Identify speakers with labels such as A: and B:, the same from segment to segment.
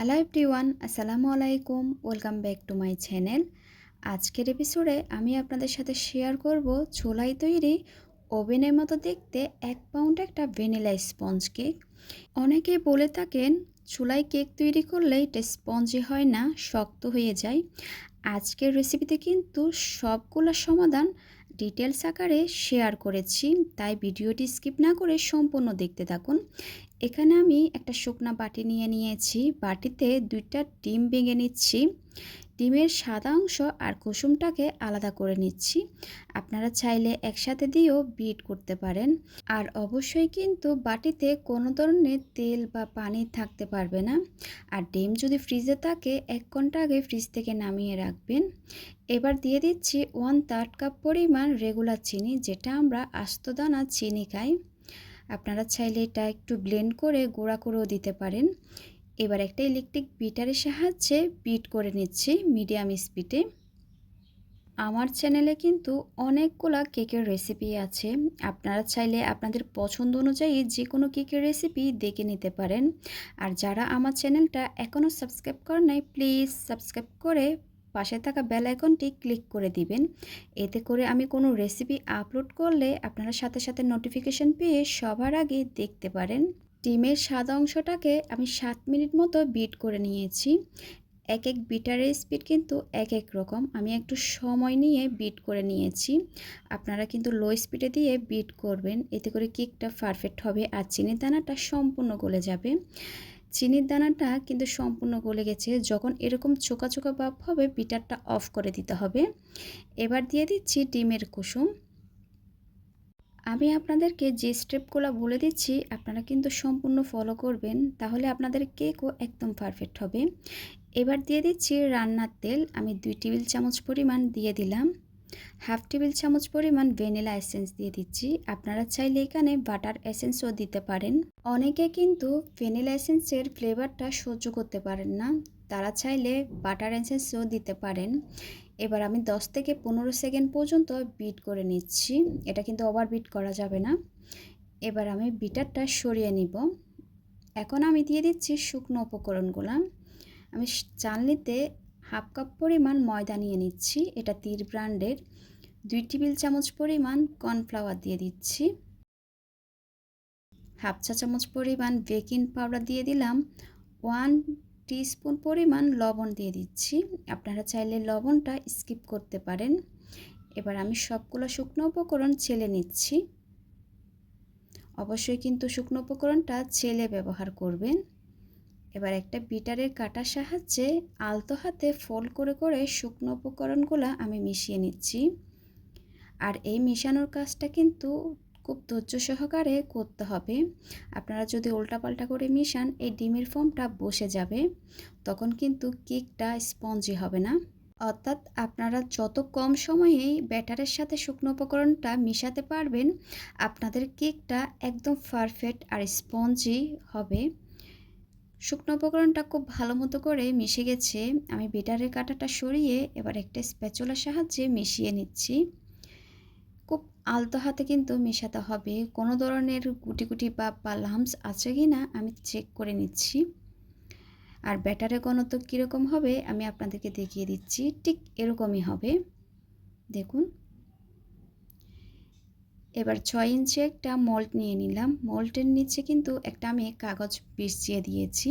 A: Hello everyone আসসালামু আলাইকুম welcome back to my channel আজকের এপিসোডে আমি আপনাদের সাথে শেয়ার করব ছোলাই তৈরি ওভেনের মতো দেখতে এক পাউন্ড একটা ভ্যানিলা স্পঞ্জ কেক অনেকেই বলে থাকেন, চুলাই কেক তৈরি করলে এটা স্পঞ্জি হয় না, শক্ত হয়ে যায়। আজকের রেসিপিতে কিন্তু সবগুলো সমাধান ডিটেলস আকারে শেয়ার করেছি, তাই ভিডিওটি স্কিপ না করে সম্পূর্ণ দেখতে থাকুন। এখানে আমি একটা শুকনা বাটি নিয়ে নিয়েছি। বাটিতে দুইটা ডিম ভেঙে নিচ্ছি। ডিমের সাদা অংশ আর কুসুমটাকে আলাদা করে নিচ্ছি। আপনারা চাইলে একসাথে দিয়েও বিট করতে পারেন। আর অবশ্যই কিন্তু বাটিতে কোনো ধরনের তেল বা পানি থাকতে পারবে না। আর ডিম যদি ফ্রিজে থাকে, এক ঘণ্টা আগে ফ্রিজ থেকে নামিয়ে রাখবেন। এবার দিয়ে দিচ্ছি ওয়ান থার্ড কাপ পরিমাণ রেগুলার চিনি, যেটা আমরা আস্তদানা চিনি খাই। আপনারা চাইলে এটা একটু ব্লেন্ড করে গোড়া করেও দিতে পারেন। এবার একটা ইলেকট্রিক বিটারের সাহায্যে বিট করে নিচ্ছি মিডিয়াম স্পিডে আমার চ্যানেলে কিন্তু অনেকগুলো কেকের রেসিপি আছে। আপনারা চাইলে আপনাদের পছন্দ অনুযায়ী যে কোনো কেকের রেসিপি দেখে নিতে পারেন। আর যারা আমার চ্যানেলটা এখনও সাবস্ক্রাইব করেন নাই প্লিজ সাবস্ক্রাইব করে পাশে থাকা বেল আইকনটি ক্লিক করে দিবেন। এতে করে আমি কোনো রেসিপি আপলোড করলে আপনারা সাথে সাথে নোটিফিকেশন পেয়ে সবার আগে দেখতে পারেন। ডিমের সাদা অংশটাকে আমি সাত মিনিট মতো বিট করে নিয়েছি। এক এক বিটারের স্পিড কিন্তু এক এক রকম। আমি একটু সময় নিয়ে বিট করে নিয়েছি। আপনারা কিন্তু লো স্পিডে দিয়ে বিট করবেন। এতে করে কেকটা পারফেক্ট হবে আর চিনি দানাটা সম্পূর্ণ গলে যাবে। চিনির দানাটা কিন্তু সম্পূর্ণ গলে গেছে। যখন এরকম চোকা চোকা ভাব হবে, বিটারটা অফ করে দিতে হবে। এবার দিয়ে দিচ্ছি ডিমের কুসুম। আমি আপনাদেরকে যে স্টেপগুলো বলে দিচ্ছি, আপনারা কিন্তু সম্পূর্ণ ফলো করবেন, তাহলে আপনাদের কেকও একদম পারফেক্ট হবে। এবার দিয়ে দিচ্ছি রান্নার তেল। আমি দুই টেবিল চামচ পরিমাণ দিয়ে দিলাম। হাফ টেবিল চামচ পরিমাণ ভ্যানিলা এসেন্স দিয়ে দিচ্ছি। আপনারা চাইলে এখানে বাটার এসেন্সও দিতে পারেন। অনেকে কিন্তু ভ্যানিলা এসেন্সের ফ্লেভারটা সহ্য করতে পারেন না। তারা চাইলে বাটার এসেন্সও দিতে পারেন। এবার আমি 10 থেকে পনেরো সেকেন্ড পর্যন্ত বিট করে নিচ্ছি। এটা কিন্তু ওভার বিট করা যাবে না। এবার আমি বিটারটা সরিয়ে নিব। এখন আমি দিয়ে দিচ্ছি শুকনো উপকরণগুলো। আমি চালনিতে হাফ কাপ পরিমাণ ময়দা নিয়ে নিচ্ছি, এটা তীর ব্র্যান্ডের। দুই টেবিল চামচ পরিমাণ কর্নফ্লাওয়ার দিয়ে দিচ্ছি। হাফ চা চামচ পরিমাণ বেকিং পাউডার দিয়ে দিলাম। ওয়ান টিস্পুন পরিমাণ লবণ দিয়ে দিচ্ছি। আপনারা চাইলে লবণটা স্কিপ করতে পারেন। এবার আমি সবগুলো শুকনো উপকরণ ছেলে নিচ্ছি। অবশ্যই কিন্তু শুকনো উপকরণটা ছেলে ব্যবহার করবেন। এবার একটা বিটারের কাটার সাহায্যে আলতো হাতে ফোল্ড করে করে শুকনো উপকরণগুলো আমি মিশিয়ে নিচ্ছি। আর এই মিশানোর কাজটা কিন্তু খুব ধৈর্য সহকারে করতে হবে। আপনারা যদি উল্টাপাল্টা করে মিশান, এই ডিমের ফোমটা বসে যাবে, তখন কিন্তু কেকটা স্পঞ্জি হবে না। অর্থাৎ আপনারা যত কম সময়েই ব্যাটারের সাথে শুকনো উপকরণটা মিশাতে পারবেন, আপনাদের কেকটা একদম পারফেক্ট আর স্পঞ্জি হবে। শুকনো উপকরণটা খুব ভালো মতো করে মিশে গেছে। আমি বেটারের কাঁটাটা সরিয়ে এবার একটা স্প্যাচুলার সাহায্যে মিশিয়ে নিচ্ছি। খুব আলতো হাতে কিন্তু মেশাতে হবে। কোনো ধরনের গুটি গুটি বা বা লামস আছে কি না আমি চেক করে নিচ্ছি। আর ব্যাটারের ঘনত্ব কীরকম হবে আমি আপনাদেরকে দেখিয়ে দিচ্ছি। ঠিক এরকমই হবে। দেখুন। এবার ছয় ইঞ্চি একটা মল্ট নিয়ে নিলাম। মল্টের নিচে কিন্তু একটা আমি কাগজ বিছিয়ে দিয়েছি।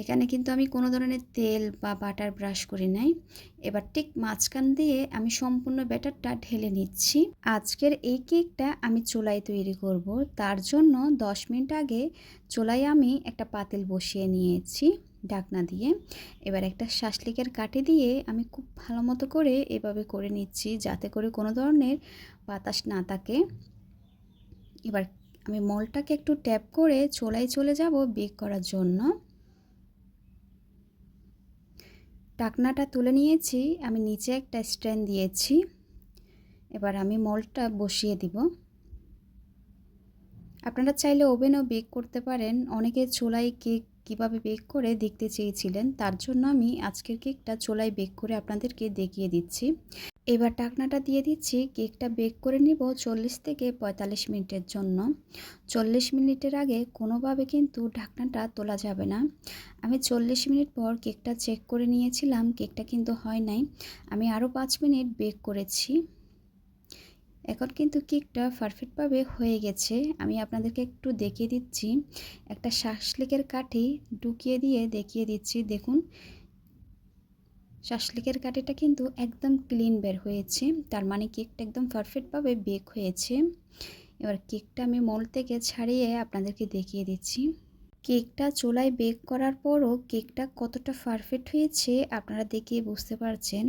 A: এখানে কিন্তু আমি কোনো ধরনের তেল বা বাটার ব্রাশ করি নাই। এবার ঠিক মাঝখান দিয়ে আমি সম্পূর্ণ ব্যাটারটা ঢেলে নিচ্ছি। আজকের এই কেকটা আমি চুলায় তৈরি করব। তার জন্য 10 মিনিট আগে চুলায় আমি একটা পাতিল বসিয়ে নিয়েছি ঢাকনা দিয়ে। এবার একটা শাসলিকের কাটে দিয়ে আমি খুব ভালো মতো করে এভাবে করে নিচ্ছি যাতে করে কোনো ধরনের বাতাস না থাকে। এবার আমি মলটাকে একটু ট্যাপ করে চোলায় চলে যাব বেক করার জন্য। টাকনাটা তুলে নিয়েছি, আমি নিচে একটা স্ট্যান্ড দিয়েছি। এবার আমি মলটা বসিয়ে দিব। আপনারা চাইলে ওভেনও বেক করতে পারেন। অনেকে চোলাই কেক কীভাবে বেক করে দেখতে চেয়েছিলেন, তার জন্য আমি আজকের কেকটা চোলাই বেক করে আপনাদেরকে দেখিয়ে দিচ্ছি। এবার টাকনাটা দিয়ে দিচ্ছি। কেকটা বেক করে নিব চল্লিশ থেকে পঁয়তাল্লিশ মিনিটের জন্য। চল্লিশ মিনিটের আগে কোনোভাবে কিন্তু ঢাকনাটা তোলা যাবে না। আমি চল্লিশ মিনিট পর কেকটা চেক করে নিয়েছিলাম, কেকটা কিন্তু হয় নাই। আমি আরও পাঁচ মিনিট বেক করেছি। এখন কিন্তু কেকটা পারফেক্টভাবে হয়ে গেছে। আমি আপনাদেরকে একটু দেখিয়ে দিচ্ছি। একটা শাসলিকের কাঠি ঢুকিয়ে দিয়ে দেখিয়ে দিচ্ছি। দেখুন শাসলিকের কাঠিটা কিন্তু একদম ক্লিন বের হয়েছে। তার মানে কেকটা একদম পারফেক্টভাবে বেক হয়েছে। এবার কেকটা আমি মল থেকে ছাড়িয়ে আপনাদেরকে দেখিয়ে দিচ্ছি। কেকটা চুলায় বেক করার পরও কেকটা কতটা পারফেক্ট হয়েছে আপনারা দেখিয়ে বুঝতে পারছেন।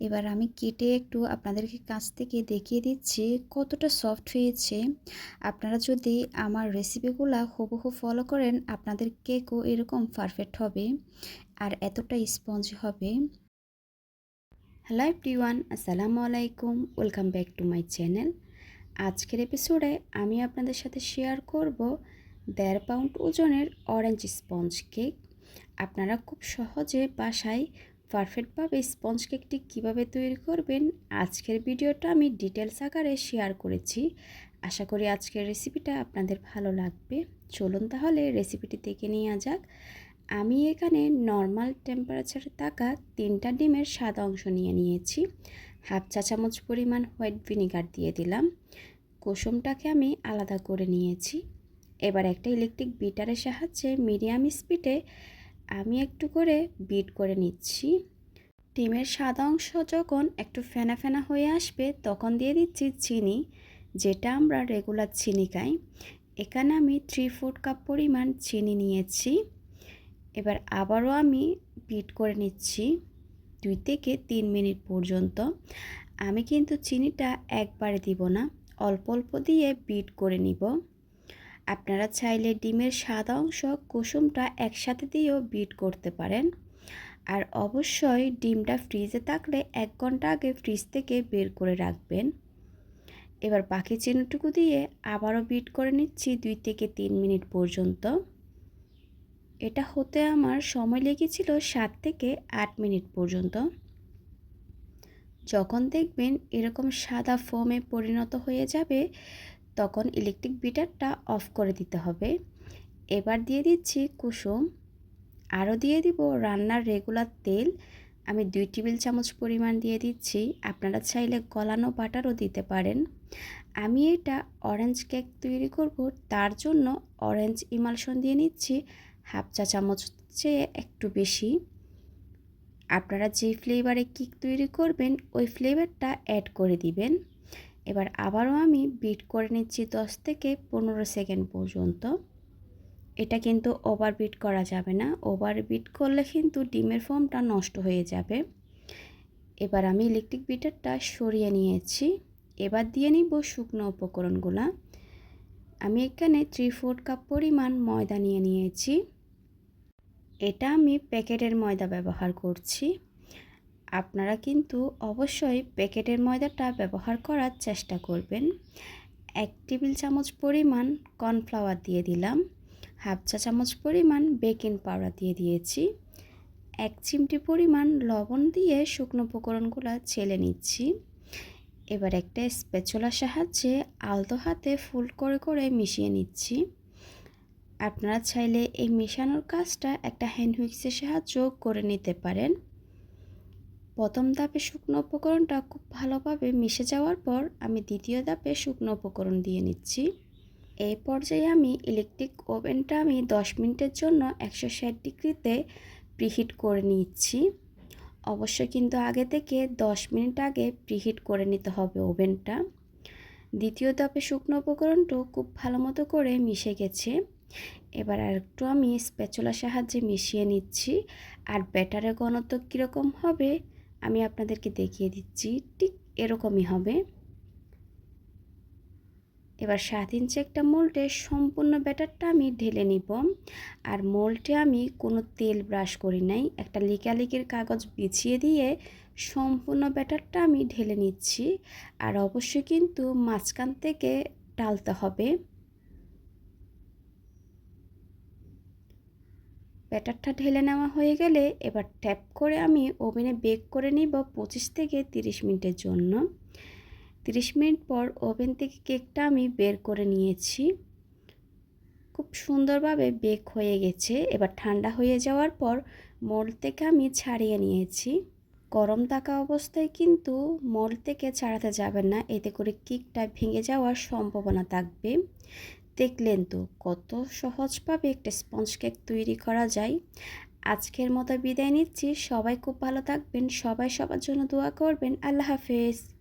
A: এবার আমি কেটে একটু আপনাদেরকে কাছ থেকে দেখিয়ে দিচ্ছি কতটা সফট হয়েছে। আপনারা যদি আমার রেসিপিগুলো হুবহু ফলো করেন, আপনাদের কেকও এরকম পারফেক্ট হবে আর এতটা স্পঞ্জ হবে। হ্যালো এভরিওয়ান আসসালামু আলাইকুম welcome back to my channel আজকের এপিসোডে আমি আপনাদের সাথে শেয়ার করব দেড় পাউন্ড ওজনের অরেঞ্জ স্পঞ্জ কেক আপনারা খুব সহজে বাসায় পারফেক্টভাবে স্পঞ্জ কেকটি কীভাবে তৈরি করবেন, আজকের ভিডিওটা আমি ডিটেলস আকারে শেয়ার করেছি। আশা করি আজকের রেসিপিটা আপনাদের ভালো লাগবে। চলুন তাহলে রেসিপিটি দেখে নেওয়া যাক। আমি এখানে নর্মাল টেম্পারেচারে থাকা তিনটা ডিমের সাদা অংশ নিয়ে নিয়েছি। হাফ চা চামচ পরিমাণ হোয়াইট ভিনিগার দিয়ে দিলাম। কুসুমটাকে আমি আলাদা করে নিয়েছি। এবার একটা ইলেকট্রিক বিটারের সাহায্যে মিডিয়াম স্পিডে আমি একটু করে বিট করে নিচ্ছি। ডিমের সাদা অংশ যখন একটু ফেনা ফেনা হয়ে আসবে, তখন দিয়ে দিচ্ছি চিনি, যেটা আমরা রেগুলার চিনি খাই। এখানে আমি থ্রি ফোর কাপ পরিমাণ চিনি নিয়েছি। এবার আবারও আমি বিট করে নিচ্ছি দুই থেকে তিন মিনিট পর্যন্ত। আমি কিন্তু চিনিটা একবারে দিব না, অল্প অল্প দিয়ে বিট করে নিব। আপনারা চাইলে ডিমের সাদা অংশ, কুসুমটা একসাথে দিয়েও বিট করতে পারেন। আর অবশ্যই ডিমটা ফ্রিজে থাকলে এক ঘণ্টা আগে ফ্রিজ থেকে বের করে রাখবেন। এবার বাকি চিনিটুকু দিয়ে আবারও বিট করে নিচ্ছি দুই থেকে তিন মিনিট পর্যন্ত। এটা হতে আমার সময় লেগেছিল সাত থেকে আট মিনিট পর্যন্ত। যখন দেখবেন এরকম সাদা ফোমে পরিণত হয়ে যাবে, তখন ইলেকট্রিক বিটারটা অফ করে দিতে হবে। এবার দিয়ে দিচ্ছি কুসুম। আরও দিয়ে দিব রান্নার রেগুলার তেল। আমি দুই টেবিল চামচ পরিমাণ দিয়ে দিচ্ছি। আপনারা চাইলে গলানো বাটারও দিতে পারেন। আমি এটা অরেঞ্জ কেক তৈরি করব। তার জন্য অরেঞ্জ ইমালশন দিয়ে নিচ্ছি। হাফ চা চামচ চেয়ে একটু বেশি। আপনারা যে ফ্লেভারে কেক তৈরি করবেন, ওই ফ্লেভারটা অ্যাড করে দিবেন। এবার আবারও আমি বিট করে নিচ্ছি দশ থেকে পনেরো সেকেন্ড পর্যন্ত। এটা কিন্তু ওভার বিট করা যাবে না। ওভার বিট করলে কিন্তু ডিমের ফর্মটা নষ্ট হয়ে যাবে। এবার আমি ইলেকট্রিক বিটারটা সরিয়ে নিয়েছি। এবার দিয়ে নিব শুকনো উপকরণগুলো। আমি এখানে থ্রি ফোর কাপ পরিমাণ ময়দা নিয়ে নিয়েছি। এটা আমি প্যাকেটের ময়দা ব্যবহার করছি। আপনারা কিন্তু অবশ্যই প্যাকেটের ময়দাটা ব্যবহার করার চেষ্টা করবেন। এক টেবিল চামচ পরিমাণ কর্নফ্লাওয়ার দিয়ে দিলাম। হাফ চা চামচ পরিমাণ বেকিং পাউডার দিয়ে দিয়েছি। এক চিমটি পরিমাণ লবণ দিয়ে শুকনো উপকরণগুলো ছেলে নিচ্ছি। এবার একটা স্পেচলার সাহায্যে আলতো হাতে ফুল করে করে মিশিয়ে নিচ্ছি। আপনারা চাইলে এই মেশানোর কাজটা একটা হ্যান্ড হুইক্সের সাহায্য করে নিতে পারেন। প্রথম ধাপে শুকনো উপকরণটা খুব ভালোভাবে মিশে যাওয়ার পর আমি দ্বিতীয় ধাপে শুকনো উপকরণ দিয়ে নিচ্ছি। এই পর্যায়ে আমি ইলেকট্রিক ওভেনটা আমি দশ মিনিটের জন্য একশো ষাট ডিগ্রিতে প্রিহিট করে নিচ্ছি। অবশ্য কিন্তু আগে থেকে দশ মিনিট আগে প্রিহিট করে নিতে হবে ওভেনটা। দ্বিতীয় ধাপে শুকনো উপকরণটাও খুব ভালো মতো করে মিশে গেছে। এবার আর একটু আমি স্প্যাচুলার সাহায্যে মিশিয়ে নিচ্ছি। আর ব্যাটারের ঘনত্ব কীরকম হবে আমি আপনাদেরকে দেখিয়ে দিচ্ছি, ঠিক এরকমই হবে। এবার সাত ইঞ্চি একটা মোল্ডে সম্পূর্ণ ব্যাটারটা আমি ঢেলে নিব। আর মোল্ডে আমি কোনো তেল ব্রাশ করি নাই, একটা লিকালিকের কাগজ বিছিয়ে দিয়ে সম্পূর্ণ ব্যাটারটা আমি ঢেলে নিচ্ছি। আর অবশ্যই কিন্তু মাঝখান থেকে ডালতে হবে। ব্যাটারটা ঢেলে নেওয়া হয়ে গেলে এবার ট্যাপ করে আমি ওভেনে বেক করে নিব পঁচিশ থেকে তিরিশ মিনিটের জন্য। তিরিশ মিনিট পর ওভেন থেকে কেকটা আমি বের করে নিয়েছি। খুব সুন্দরভাবে বেক হয়ে গেছে। এবার ঠান্ডা হয়ে যাওয়ার পর মোল্ড থেকে আমি ছাড়িয়ে নিয়েছি। গরম থাকা অবস্থায় কিন্তু মোল্ড থেকে ছাড়াতে যাবেন না। এতে করে কেকটা ভেঙে যাওয়ার সম্ভাবনা থাকবে। দেখলেন তো, কত সহজভাবে একটা স্পঞ্জ কেক তৈরি করা যায়। আজকের মতো বিদায় নিচ্ছি। সবাই খুব ভালো থাকবেন, সবাই সবার জন্য দোয়া করবেন। আল্লাহ হাফেজ।